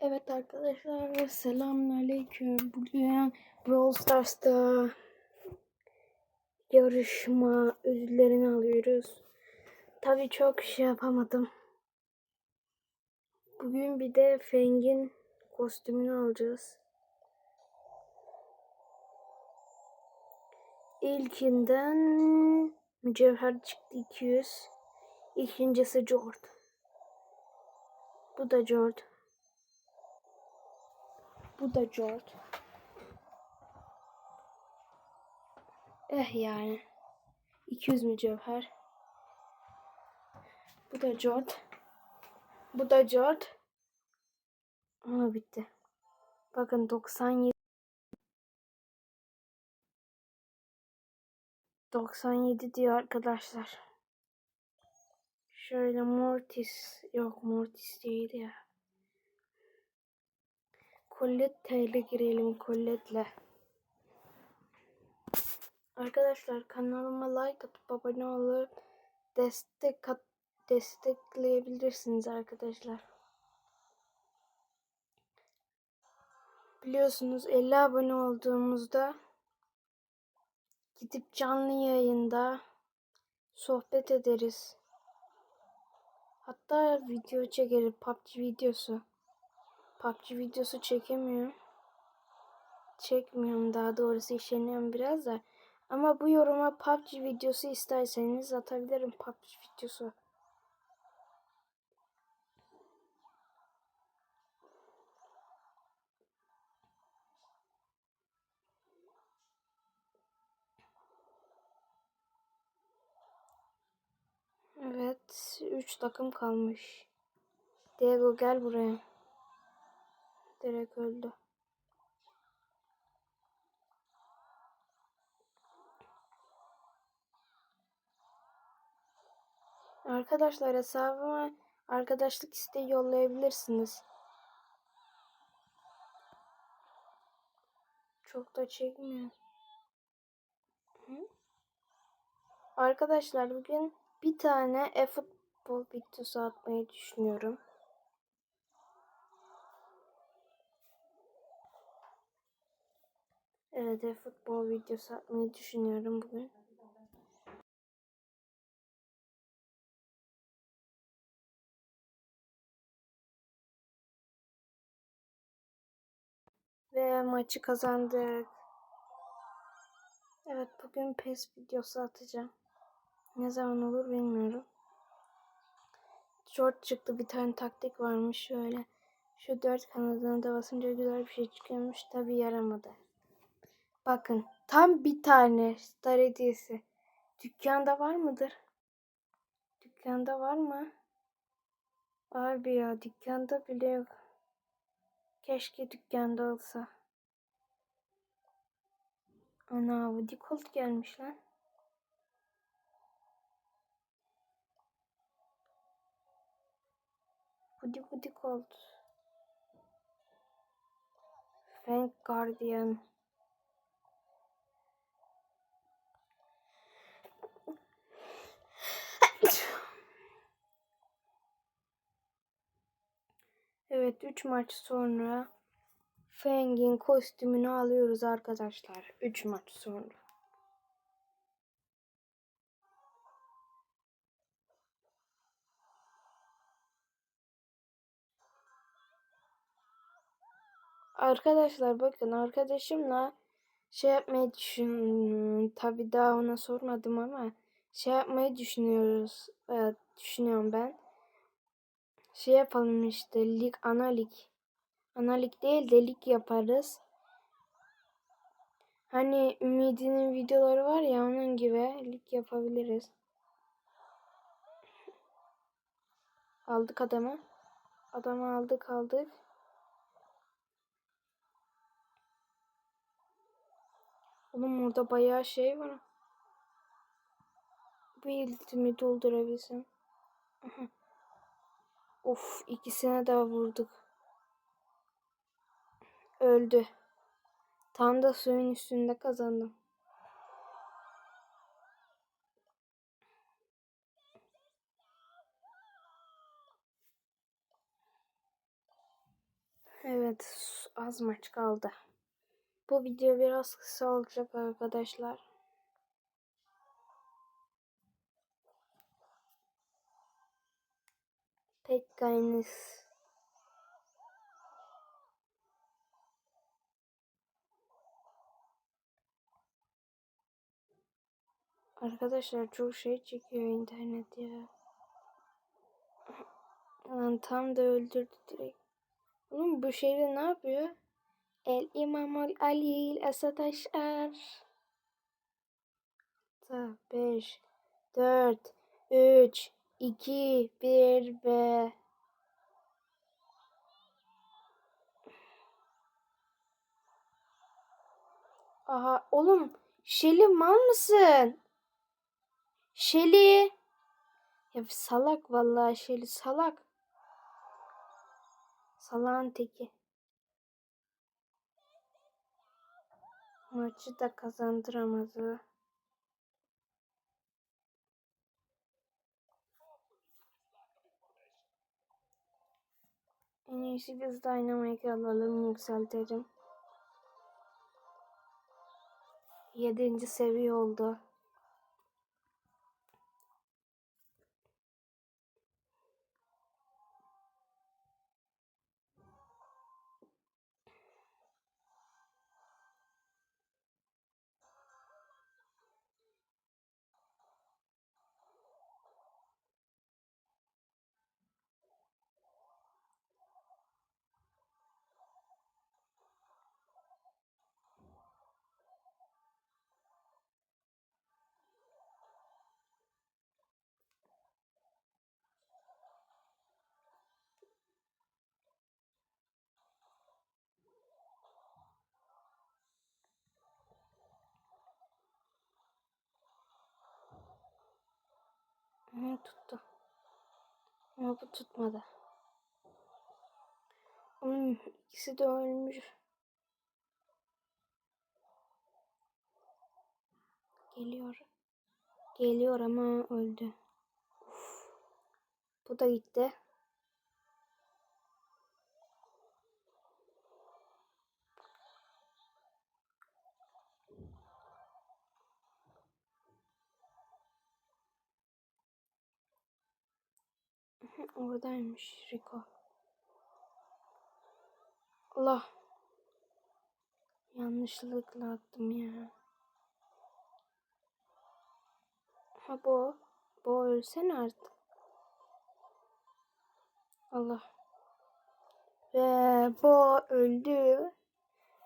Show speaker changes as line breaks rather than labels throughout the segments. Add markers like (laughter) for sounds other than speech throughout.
Evet arkadaşlar selamünaleyküm. Bugün Brawl Stars'ta yarışma ödüllerini alıyoruz. Tabii çok şey yapamadım. Bugün bir de Feng'in kostümünü alacağız. İlkinden mücevher çıktı 200. İkincisi Jord. Bu da Jord. Bu da Jord. Eh yani. 200 mücevher. Bu da Jord. Bu da Jord. Ama bitti. Bakın 97 97 diyor arkadaşlar. Şöyle Mortis yok Mortis değil ya. Colette ile girelim Colette'le. Arkadaşlar kanalıma like atıp abone olup destek at, destekleyebilirsiniz arkadaşlar. Biliyorsunuz 50 abone olduğumuzda gidip canlı yayında sohbet ederiz. Hatta video çekeriz PUBG videosu. PUBG videosu çekemiyorum. Çekmiyorum daha doğrusu işleniyorum biraz da. Ama bu yoruma PUBG videosu isterseniz atabilirim PUBG videosu. Evet, 3 takım kalmış. Diego gel buraya. Direkt öldü. Arkadaşlar hesabıma arkadaşlık isteği yollayabilirsiniz. Çok da çekmiyor. Arkadaşlar bugün bir tane e-futbol videosu atmayı düşünüyorum. Evet e-futbol videosu atmayı düşünüyorum bugün. Ve maçı kazandık. Evet bugün PES videosu atacağım. Ne zaman olur bilmiyorum. Short çıktı bir tane taktik varmış şöyle. Şu dört kanadına da basınca güzel bir şey çıkıyormuş. Tabi yaramadı. Bakın tam bir tane star hediyesi. Dükkanda var mıdır? Dükkanda var mı? Abi ya dükkanda bile yok. Keşke dükkanda olsa. Ana Woody Colt gelmiş lan. Woody Woody Colt. Frank Guardian. Evet 3 maç sonra Feng'in kostümünü alıyoruz arkadaşlar. 3 maç sonra. Arkadaşlar bakın arkadaşımla şey yapmayı düşün tabi daha ona sormadım ama şey yapmayı düşünüyoruz. Evet, düşünüyorum ben. Şey yapalım işte lig ana lig. Değil de lig yaparız. Hani Ümidi'nin videoları var ya onun gibi lig yapabiliriz. Aldık adamı. Adamı aldık aldık. Oğlum orada bayağı şey var. Bir iltimi doldurabilsem. (laughs) Of ikisine de vurduk. Öldü. Tam da suyun üstünde kazandım. Evet az maç kaldı. Bu video biraz kısa olacak arkadaşlar. Pekka'nız. Arkadaşlar çok şey çekiyor internet ya. Lan tam da öldürdü direkt. Oğlum bu şehri ne yapıyor? El İmamul Ali Esat Aşar. 5 4 3 2 1 ve Aha oğlum Şeli mal mısın? Şeli. Ya salak vallahi Şeli salak. Salağın teki. Maçı da kazandıramadı. En iyisi biz Dynamite alalım yükseltelim. Yedinci seviye oldu. Hı, tuttu. Ama bu tutmadı. Onun ikisi de ölmüş. Geliyor. Geliyor ama öldü. Uf. Bu da gitti. Oradaymış Rico. Allah. Yanlışlıkla attım ya. Ha bu. Bu ölsene artık. Allah. Ve bu öldü.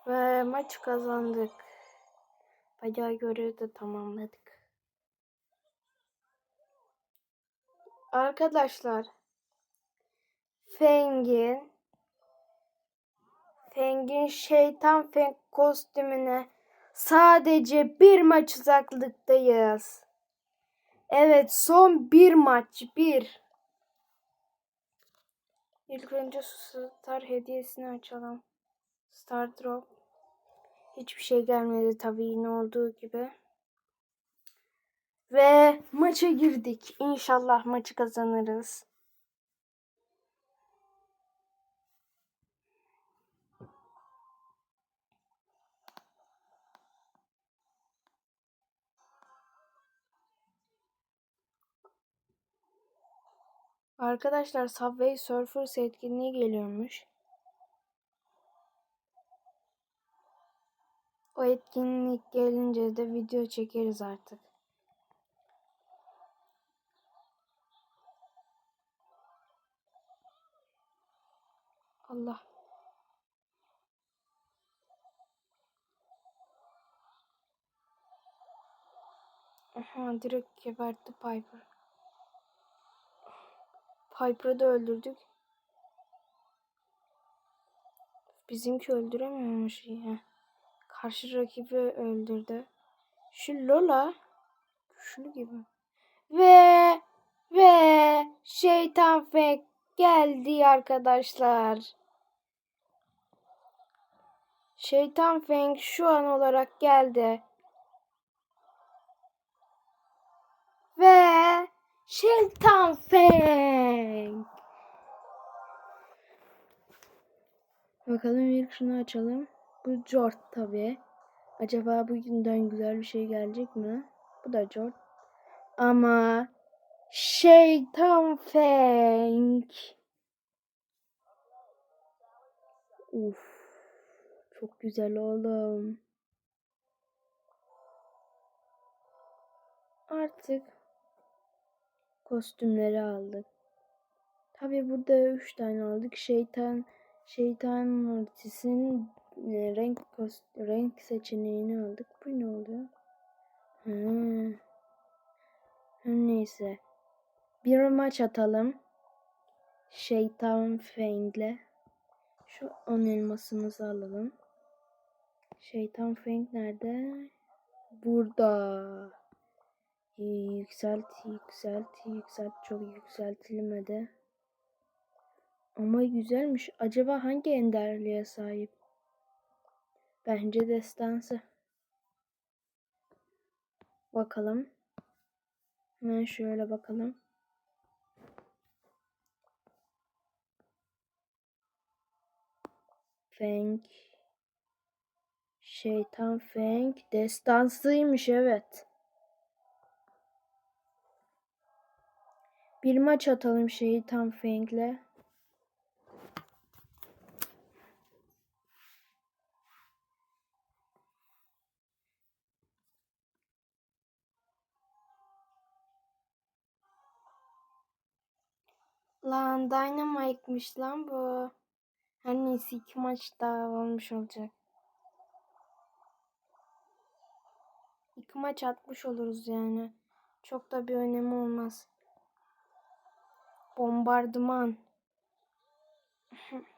Ve maç kazandık. Bayağı görevi de tamamladık. Arkadaşlar. Feng'in Feng'in şeytan Feng kostümüne sadece bir maç uzaklıktayız. Evet son bir maç bir. İlk önce Star hediyesini açalım. Star Drop. Hiçbir şey gelmedi tabii yine olduğu gibi. Ve maça girdik. İnşallah maçı kazanırız. Arkadaşlar Subway Surfers etkinliği geliyormuş. O etkinlik gelince de video çekeriz artık. Allah. Aha direkt gebertti Piper. Piper'ı da öldürdük. Bizimki öldüremiyormuş ya. Karşı rakibi öldürdü. Şu Lola şunu gibi. Ve ve şeytan fek geldi arkadaşlar. Şeytan Feng şu an olarak geldi. Ve Şeytan Feng. Bakalım ilk şunu açalım. Bu Jort tabii. Acaba bugünden güzel bir şey gelecek mi? Bu da Jort. Ama Şeytan Feng. Uf. Çok güzel oğlum. Artık kostümleri aldık. Tabi burada üç tane aldık. Şeytan Şeytan Mortis'in e, renk renk seçeneğini aldık. Bu ne oluyor? Her neyse. Bir maç atalım. Şeytan Feng'le. Şu 10 elmasımızı alalım. Şeytan Feng nerede? Burada. Yükselt, yükselt, yükselt. Çok yükseltilmedi. Ama güzelmiş. Acaba hangi enderliğe sahip? Bence destansı. Bakalım. Hemen şöyle bakalım. Feng. Şeytan Feng. Destansıymış evet. Bir maç atalım Şeytan Feng'le. Lan Dynamite'mış lan bu. Her neyse iki maç daha olmuş olacak. İki maç atmış oluruz yani. Çok da bir önemi olmaz. Bombardıman. (laughs)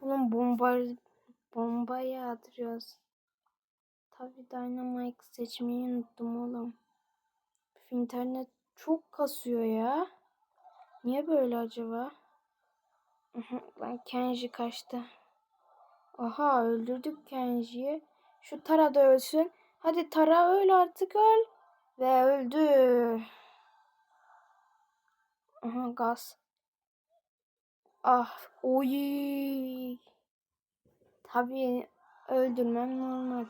Oğlum bombar bomba yağdırıyoruz. Tabii Dynamite seçmeyi unuttum oğlum. İnternet çok kasıyor ya. Niye böyle acaba? Lan Kenji kaçtı. Aha öldürdük Kenji'yi. Şu Tara da ölsün. Hadi Tara öl artık öl. Ve öldü. Aha gaz. Ah oy. Tabii öldürmem normal.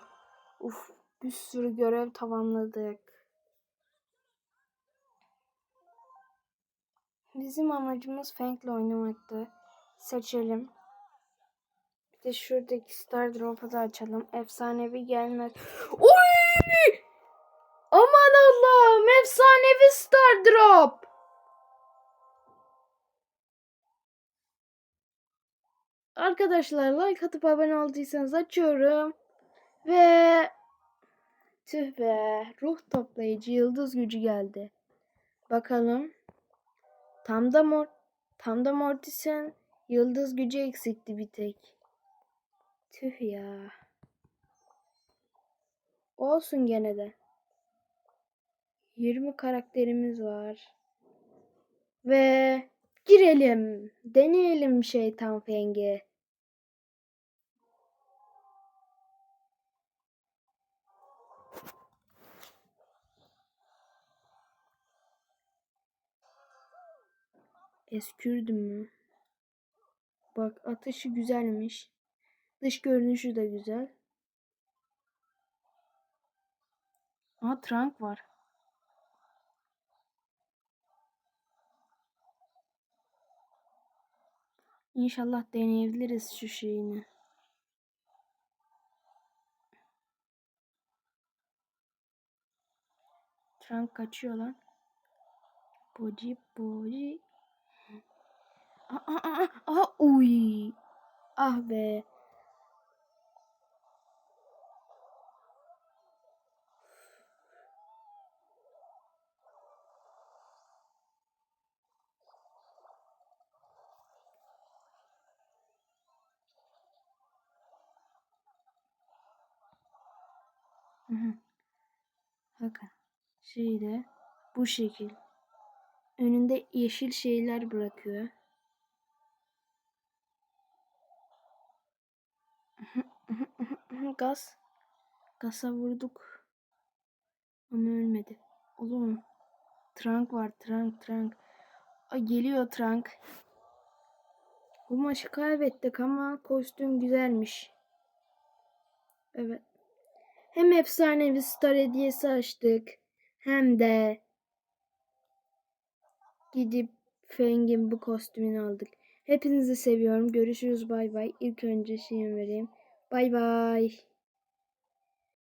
Uf bir sürü görev tamamladık. Bizim amacımız Fang'le oynamaktı. Seçelim. Bir de şuradaki Star Drop'u da açalım. Efsanevi gelmez. (gasps) Oy! Efsanevi Star Drop. Arkadaşlar like atıp abone olduysanız açıyorum. Ve tüh be ruh toplayıcı yıldız gücü geldi. Bakalım. Tam da mor tam da Mortis'in yıldız gücü eksikti bir tek. Tüh ya. Olsun gene de. 20 karakterimiz var. Ve girelim. Deneyelim şeytan fengi. Eskürdüm mü? Bak ateşi güzelmiş. Dış görünüşü de güzel. Aa trunk var. İnşallah deneyebiliriz şu şeyini. Trunk kaçıyor lan. Boji boji. Aa, aa, aa, aa, uy. Ah be. Bakın. Şeyde bu şekil. Önünde yeşil şeyler bırakıyor. (laughs) Gaz. Gaza vurduk. Ama ölmedi. Oğlum. Trunk var. Trunk. Trunk. Ay, geliyor Trank. Bu maçı kaybettik ama kostüm güzelmiş. Evet. Hem efsanevi star hediyesi açtık. Hem de gidip Feng'in bu kostümünü aldık. Hepinizi seviyorum. Görüşürüz bay bay. İlk önce şeyimi vereyim. Bay bay.